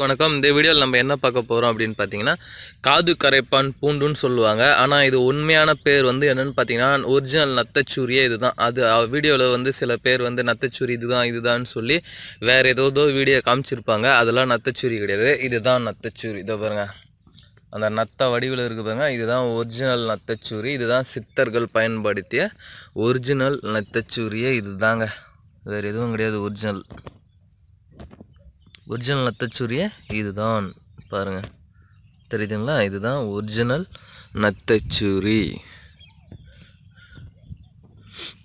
வணக்கம். இந்த வீடியோவில் நம்ம என்ன பார்க்க போகிறோம் அப்படின்னு பார்த்தீங்கன்னா காது கரைப்பான் பூண்டுன்னு சொல்லுவாங்க. ஆனால் இது உண்மையான பேர் வந்து என்னென்னு பார்த்தீங்கன்னா ஒரிஜினல் நத்தச்சூரியே இதுதான். அது வீடியோவில் வந்து சில பேர் வந்து நத்தச்சூரி இதுதான் இதுதான்னு சொல்லி வேறு ஏதோ வீடியோ காமிச்சிருப்பாங்க. அதெல்லாம் நத்தச்சூரி கிடையாது. இதுதான் நத்தச்சூரி. இதை பாருங்க. அந்த நத்த வடிவில் இருக்கு பாருங்க. இதுதான் ஒரிஜினல் நத்தச்சூரி. இதுதான் சித்தர்கள் பயன்படுத்திய ஒரிஜினல் நத்தச்சூரியே இதுதாங்க. வேறு எதுவும் கிடையாது ஒரிஜினல் ஒரிஜினல் நத்தச்சூரிய இதுதான். பாருங்கள் தெரியுதுங்களா? இதுதான் ஒரிஜினல் நத்தச்சூரி.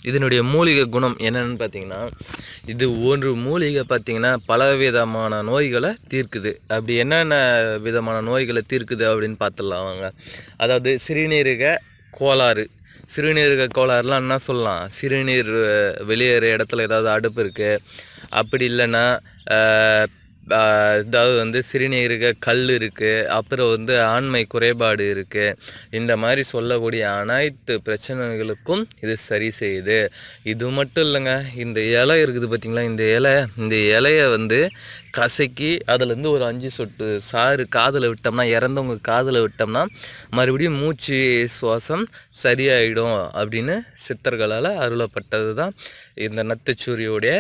இதனுடைய மூலிகை குணம் என்னென்னு பார்த்தீங்கன்னா இது ஒன்று மூலிகை பார்த்தீங்கன்னா பலவிதமான நோய்களை தீர்க்குது. அப்படி என்னென்ன விதமான நோய்களை தீர்க்குது அப்படின்னு பார்த்துடலாம் அதாவது சிறுநீரக கோளாறு. சிறுநீரக கோளாறுலாம் என்ன சொல்லலாம்? சிறுநீர் வெளியேற இடத்துல ஏதாவது அடுப்பு இருக்குது அப்படி இல்லைன்னா அதாவது வந்து சிறுநீரக கல் இருக்குது அப்புறம் வந்து ஆண்மை குறைபாடு இருக்குது இந்த மாதிரி சொல்லக்கூடிய அனைத்து பிரச்சனைகளுக்கும் இது சரி செய்யுது. இது மட்டும் இல்லைங்க இந்த இலை இருக்குது பார்த்திங்களா இந்த இலை இந்த இலையை வந்து கசக்கி அதுலேருந்து ஒரு அஞ்சு சொட்டு சாறு காதில் விட்டோம்னா இறந்தவங்க காதில் விட்டோம்னா மறுபடியும் மூச்சு சுவாசம் சரியாயிடும் அப்படின்னு சித்தர்களால் அருளப்பட்டது தான் இந்த நத்துச்சூரியோடைய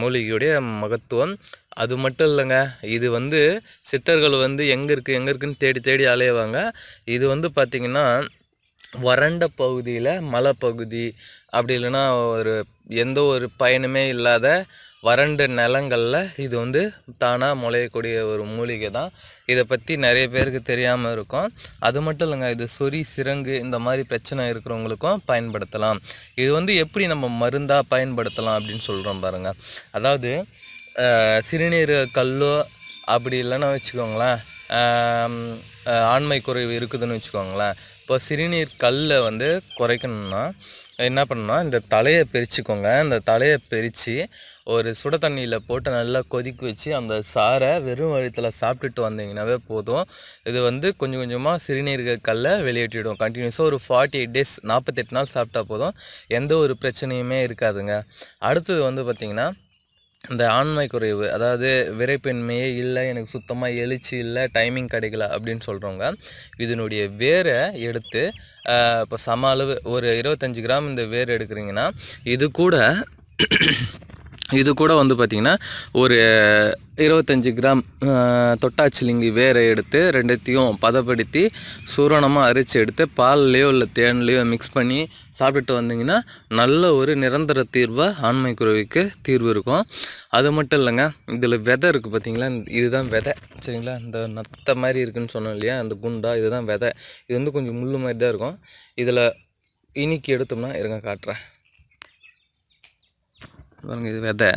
மூலிகையுடைய மகத்துவம். அது மட்டும் இல்லைங்க. இது வந்து சித்தர்கள் வந்து எங்கே இருக்குது எங்கே இருக்குன்னு தேடி தேடி அலையுவாங்க இது வந்து பார்த்திங்கன்னா வறண்ட பகுதியில் மலைப்பகுதி அப்படி இல்லைன்னா ஒரு எந்த ஒரு பயனுமே இல்லாத வறண்ட நிலங்களில் இது வந்து தானாக முளையக்கூடிய ஒரு மூலிகை தான். இதை பற்றி நிறைய பேருக்கு தெரியாமல் இருக்கும். அது மட்டும் இல்லைங்க இது சொறி சிரங்கு இந்த மாதிரி பிரச்சனை இருக்கிறவங்களுக்கும் பயன்படுத்தலாம். இது வந்து எப்படி நம்ம மருந்தாக பயன்படுத்தலாம் அப்படின்னு சொல்கிறோம் பாருங்கள் அதாவது சிறுநீர் கல்லோ அப்படி இல்லைன்னா வச்சுக்கோங்களேன். ஆண்மை குறைவு இருக்குதுன்னு வச்சுக்கோங்களேன். இப்போ சிறுநீர் கல்லை வந்து குறைக்கணும்னா என்ன பண்ணணும்னா இந்த தலையை பிரிச்சுக்கோங்க. இந்த தலையை பிரித்து ஒரு சுட தண்ணியில் போட்டு நல்லா கொதிக்க வச்சு அந்த சாறை வெறும் வயிற்றில் சாப்பிட்டுட்டு வந்தீங்கன்னாவே போதும். இது வந்து கொஞ்சம் கொஞ்சமாக சிறுநீரக கல்லை வெளியேற்றிடும். கண்டினியூஸாக ஒரு ஃபார்ட்டி எயிட் டேஸ் நாற்பத்தெட்டு நாள் சாப்பிட்டா போதும். எந்த ஒரு பிரச்சனையுமே இருக்காதுங்க. அடுத்தது வந்து பார்த்திங்கன்னா இந்த ஆண்மை குறைவு அதாவது விரைப்பின்மையே இல்லை எனக்கு சுத்தமாக எழுச்சி இல்லை டைமிங் கிடைக்கல அப்படின்னு சொல்கிறவங்க இதனுடைய வேரை எடுத்து இப்போ சம அளவு ஒரு இருபத்தஞ்சி கிராம் இந்த வேர் எடுக்கிறீங்கன்னா இது கூட இது கூட வந்து பார்த்திங்கன்னா ஒரு இருபத்தஞ்சி கிராம் தொட்டாச்சிலிங்கி வேரை எடுத்து ரெண்டுத்தையும் பதப்படுத்தி சூரணமாக அரைச்சி எடுத்து பால்லையோ இல்லை தேன்லேயோ மிக்ஸ் பண்ணி சாப்பிட்டுட்டு வந்தீங்கன்னா நல்ல ஒரு நிரந்தர தீர்வாக ஆண்மை குருவிக்கு தீர்வு இருக்கும். அது மட்டும் இல்லைங்க இதில் விதை இருக்குது பார்த்தீங்களா இதுதான் விதை சரிங்களா? இந்த நத்த மாதிரி இருக்குன்னு சொன்னோம் இல்லையா அந்த குண்டா இதுதான் விதை. இது வந்து கொஞ்சம் முள்ளு மாதிரி தான் இருக்கும். இதில் இனிக்கி எடுத்தோம்னா இருங்க காட்டுறேன். இது விதை.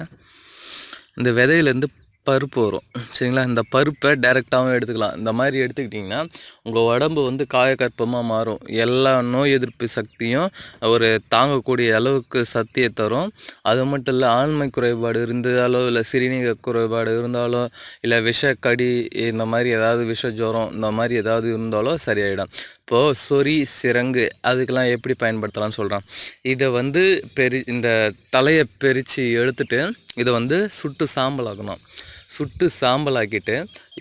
இந்த விதையிலேருந்து பருப்பு வரும். சரிங்களா? இந்த பருப்பை டைரெக்டாகவும் எடுத்துக்கலாம். இந்த மாதிரி எடுத்துக்கிட்டிங்கன்னா உங்கள் உடம்பு வந்து காயக்கற்பமாக மாறும். எல்லா நோய் எதிர்ப்பு சக்தியும் ஒரு தாங்கக்கூடிய அளவுக்கு சக்தியை தரும். அது மட்டும் இல்லை ஆண்மை குறைபாடு இருந்தாலோ இல்லை சிறுநீக குறைபாடு இருந்தாலோ இல்லை விஷக்கடி இந்த மாதிரி ஏதாவது விஷ ஜுரம் இந்த மாதிரி ஏதாவது இருந்தாலோ சரியாயிடும். இப்போது சொறி சிரங்கு அதுக்கெல்லாம் எப்படி பயன்படுத்தலாம்னு சொல்கிறான் இதை வந்து பெரி இந்த தலையை பிரித்து எடுத்துட்டு இதை வந்து சுட்டு சாம்பலாக்கணும். சுட்டு சாம்பலாக்கிட்டு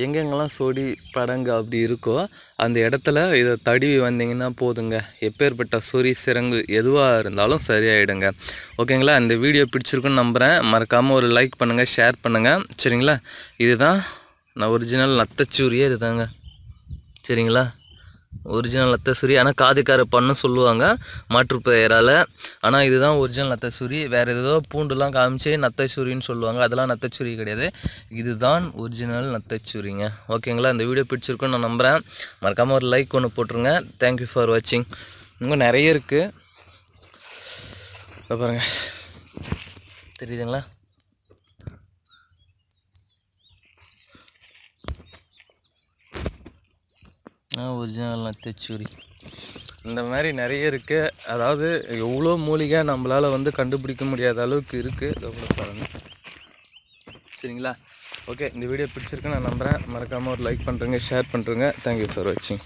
எங்கெங்கெல்லாம் சொடி படங்கு அப்படி இருக்கோ அந்த இடத்துல இதை தடுவி வந்தீங்கன்னா போதுங்க. எப்பேற்பட்ட சொறி சிரங்கு எதுவாக இருந்தாலும் சரியாயிடுங்க. ஓகேங்களா? இந்த வீடியோ பிடிச்சிருக்குன்னு நம்புகிறேன் மறக்காமல் ஒரு லைக் பண்ணுங்கள் ஷேர் பண்ணுங்கள் சரிங்களா? இதுதான் நான் ஒரிஜினல் நத்தச்சூரியே இதுதாங்க. சரிங்களா? ஒரிஜினல் நத்தசூரி ஆனால் காதுக்கார பண்ணு சொல்லுவாங்க. மாற்று பெயரால். ஆனால் இதுதான் ஒரிஜினல் லத்தசூரி வேறு ஏதோ பூண்டுலாம் காமிச்சு நத்தச்சூரின்னு சொல்லுவாங்க. அதெல்லாம் நத்தச்சூரி கிடையாது. இதுதான் ஒரிஜினல் நத்தச்சூரிங்க. ஓகேங்களா? இந்த வீடியோ பிடிச்சிருக்குன்னு நான் நம்புகிறேன் மறக்காமல் ஒரு லைக் ஒன்று போட்டுருங்க. தேங்க்யூ ஃபார் வாட்சிங் இன்னும் நிறைய இருக்குது பாருங்க. தெரியுதுங்களா? ஒரிஜினல் அத்தச்சூரி இந்த மாதிரி நிறைய இருக்குது அதாவது எவ்வளோ மூலிகை நம்மளால் வந்து கண்டுபிடிக்க முடியாத அளவுக்கு இருக்குது இதை பாருங்கள் சரிங்களா? ஓகே இந்த வீடியோ பிடிச்சிருக்கு நான் நம்புகிறேன் மறக்காமல் ஒரு லைக் பண்ணுறேங்க ஷேர் பண்ணுறேங்க தேங்க்யூ ஃபார் வாட்சிங்